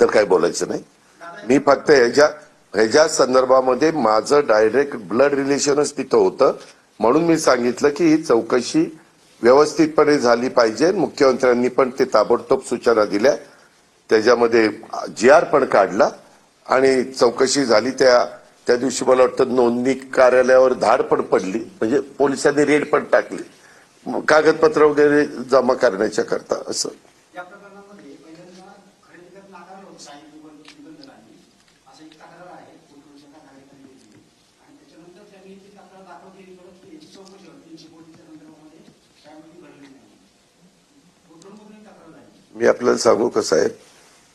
तर काही बोलायचं नाही. मी फक्त ह्याच्या ह्याच्या संदर्भामध्ये माझं डायरेक्ट ब्लड रिलेशनच तिथं होतं. म्हणून मी सांगितलं की ही चौकशी व्यवस्थितपणे झाली पाहिजे. मुख्यमंत्र्यांनी पण ते ताबडतोब सूचना दिल्या. त्याच्यामध्ये जी आर पण काढला आणि चौकशी झाली. त्या त्या दिवशी मला वाटतं नोंदणी कार्यालयावर धाड पण पडली. म्हणजे पोलिसांनी रेड पण टाकली. कागदपत्र वगैरे जमा करण्याच्या करता असं. आणि प्रकरणामध्ये नाकारलं होतं साई निबंधनाने असं एक तक्रार आहे पोटवरच्या नागरिकांनी घेतली आणि त्याच्यानंतर त्यांनी ती तक्रार दाखल केली परत की चौकशी होती. तीनशे कोटीच्या संदर्भामध्ये त्यामध्ये घडली नाही. मी आपल्याला सांगू कसं आहे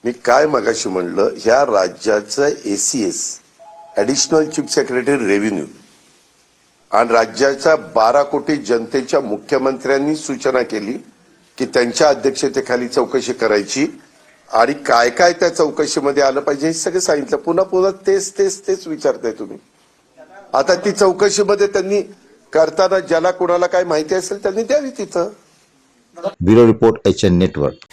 मी काय मगाशी म्हणलं ह्या राज्याचं ACS additional chief secretary revenue आणि राज्याच्या बारा कोटी जनतेच्या मुख्यमंत्र्यांनी सूचना केली की त्यांच्या अध्यक्षतेखाली चौकशी करायची. आणि काय काय त्या चौकशीमध्ये आलं पाहिजे हे सगळं सांगितलं. पुन्हा पुन्हा तेच तेच तेच विचारताय तुम्ही. आता ती चौकशीमध्ये त्यांनी करताना ज्याला कुणाला काय माहिती असेल त्यांनी द्यावी तिथं. Bureau report H N network.